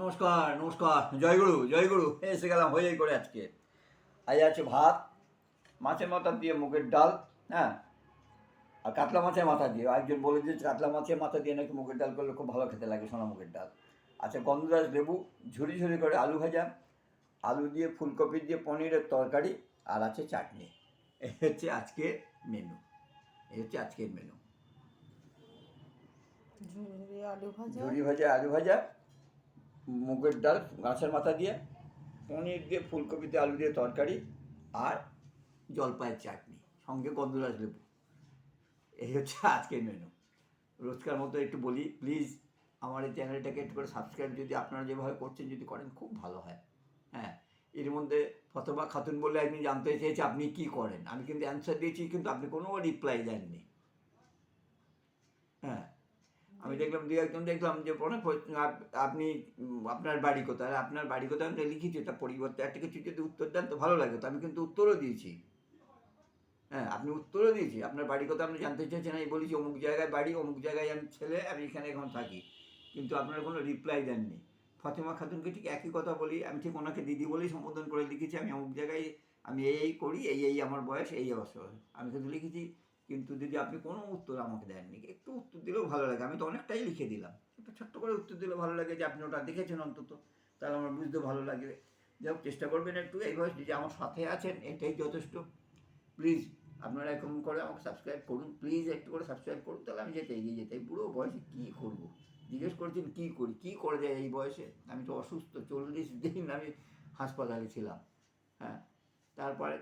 নমস্কার নমস্কার। জয়গুরু জয়গুরু এসে গেলাম হয়ে করে আজকে। আজ আছে ভাত মাছের মাথা দিয়ে মুগের ডাল হ্যাঁ? আর কাতলা মাছের মাথা দিয়ে। একজন বলে দিয়েছে কাতলা মাছের মাথা দিয়ে নাকি মুগের ডাল করলে খুব ভালো খেতে লাগে সোনা মুগের ডাল। আচ্ছা গন্ধরাজ লেবু ঝুরি ঝুরি করে আলু ভাজা আলু দিয়ে ফুলকপি দিয়ে পনিরের তরকারি আর আছে চাটনি। এই হচ্ছে আজকের মেনু। এই হচ্ছে আজকের মেনু। ঝুড়ি ঝুরি ভাজা আলু ভাজা মুগের ডাল গাছের মাথা দিয়ে, পনির দিয়ে, ফুলকপি দিয়ে, আলু দিয়ে তরকারি আর জলপাইয়ের চাটনি, সঙ্গে গন্ধরাজ লেবু। এই হচ্ছে আজকের মেনু রোজকার মতো একটু বলি প্লিজ আমার এই চ্যানেলটাকে একটু করে সাবস্ক্রাইব যদি আপনারা যেভাবে করছেন, যদি করেন খুব ভালো হয়। হ্যাঁ এর মধ্যে ফতবা খাতুন বলে একদিন জানতে চেয়েছে, আপনি কি করেন? আমি কিন্তু অ্যান্সার দিয়েছি, কিন্তু আপনি কোনো রিপ্লাই দেননি। হ্যাঁ আমি দেখলাম দু একজন দেখলাম যে অনেক আপনি, আপনার বাড়ি কোথায়? আপনার বাড়ি কোথায়? আমি লিখেছি তার পরিবর্তে একটা কিছু যদি উত্তর দেন তো ভালো লাগে। তো আমি কিন্তু উত্তরও দিয়েছি। হ্যাঁ আপনি উত্তরও দিয়েছি। আপনার বাড়ি কোথায়? আপনি জানতে চাইছেন আমি বলেছি অমুক জায়গায় বাড়ি, অমুক জায়গায় আমি ছেলে, আমি এখানে এখন থাকি। কিন্তু আপনারা কোনো রিপ্লাই দেননি। ফাতেমা খাতুনকে ঠিক একই কথা বলি, আমি ঠিক ওনাকে দিদি বলেই সম্বোধন করে লিখেছি, আমি অমুক জায়গায়, আমি এই এই করি, এই এই আমার বয়স, এই অবস্থা। আমি কিন্তু লিখেছি কিন্তু দিদি আপনি কোনো উত্তর আমাকে দেননি, একটু উত্তর দিলেও ভালো লাগে। আমি তো অনেকটাই লিখে দিলাম। একটু ছোট্ট করে উত্তর দিলে ভালো লাগে যে, আপনি ওটা দেখেছেন অন্তত। তাহলে আমার বুঝতে ভালো লাগে যাই হোক, চেষ্টা করবেন একটু। এইভাবে যে আমার সাথে আছেন, এটাই যথেষ্ট। প্লিজ, আপনারা এরকম করে আমাকে সাবস্ক্রাইব করুন। প্লিজ একটু করে সাবস্ক্রাইব করুন, তাহলে আমি যেতে এগিয়ে যেতে বুড়ো বয়সে কী করব? জিজ্ঞেস করছেন, কী করি? কী করে যায় এই বয়সে? আমি তো অসুস্থ, চল্লিশ দিন আমি হাসপাতালে ছিলাম। হ্যাঁ তারপরে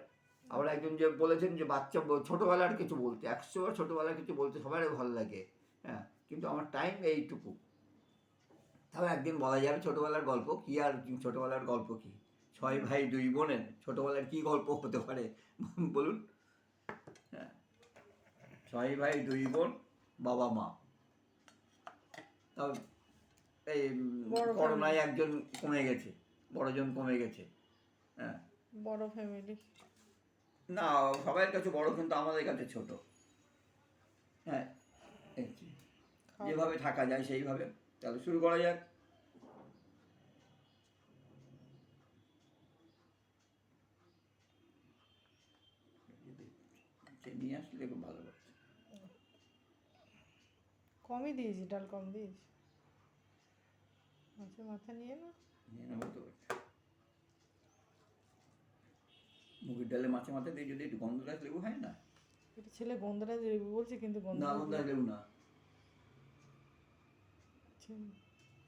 আবার একজন যে বলেছেন যে বাচ্চা ছোটোবেলার কিছু বলতে একশো ছোটোবেলার কিছু বলতে সবারই ভালো লাগে হ্যাঁ কিন্তু আমার টাইম এইটুকু। তাও একদিন বলা যাবে ছোটোবেলার গল্প কী আর ছোটোবেলার গল্প কী? ছয় ভাই দুই বোনের ছোটোবেলার কী গল্প হতে পারে? বলুন। হ্যাঁ ছয় ভাই দুই বোন বাবা মা। তাও এই করোনায় একজন কমে গেছে বড়জন কমে গেছে হ্যাঁ। বড় ফ্যামিলি না সবার কাছে বড় কিন্তু আমাদের কাছে ছোট। হ্যাঁ যেভাবে থাকা যায় সেইভাবে। তাহলে শুরু করা যাক। নিয়ে আসলে খুব ভালো লাগছে। কমই দিয়েছি ডাল কম দিয়েছি। মাছের মাথা নিয়ে না নিয়ে নেব তো মুগের ডালে মাছে মাথা দিয়ে যদি একটু গন্ধরাজ লেবু হয় না? এটা ছেলে গন্ধরাজ লেবু বলছে কিন্তু না গন্ধরাজ লেবু না। লেবু-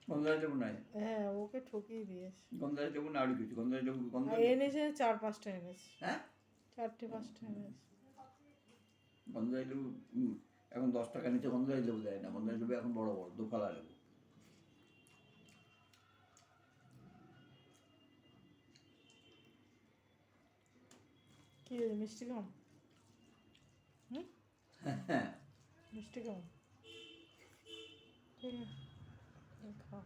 গন্ধরাজ লেবু নয় হ্যাঁ ওকে ঠকিয়ে দিয়েছে। গন্ধরাজ লেবু না আরও কিছু? গন্ধরাজ লেবু আর গন্ধরাজ এনেছে চার পাঁচটা এনেছে। হ্যাঁ? চারটে পাঁচটা এনেছে। গন্ধরাজ লেবু এখন দশ টাকা নিচে গন্ধরাজ লেবু দেয় না। গন্ধরাজ লেবু এখন বড় বড় দুফালা লেবু। কি মিষ্টি কেমন? হুম? মিষ্টি কেমন? ঠিক আছে খাও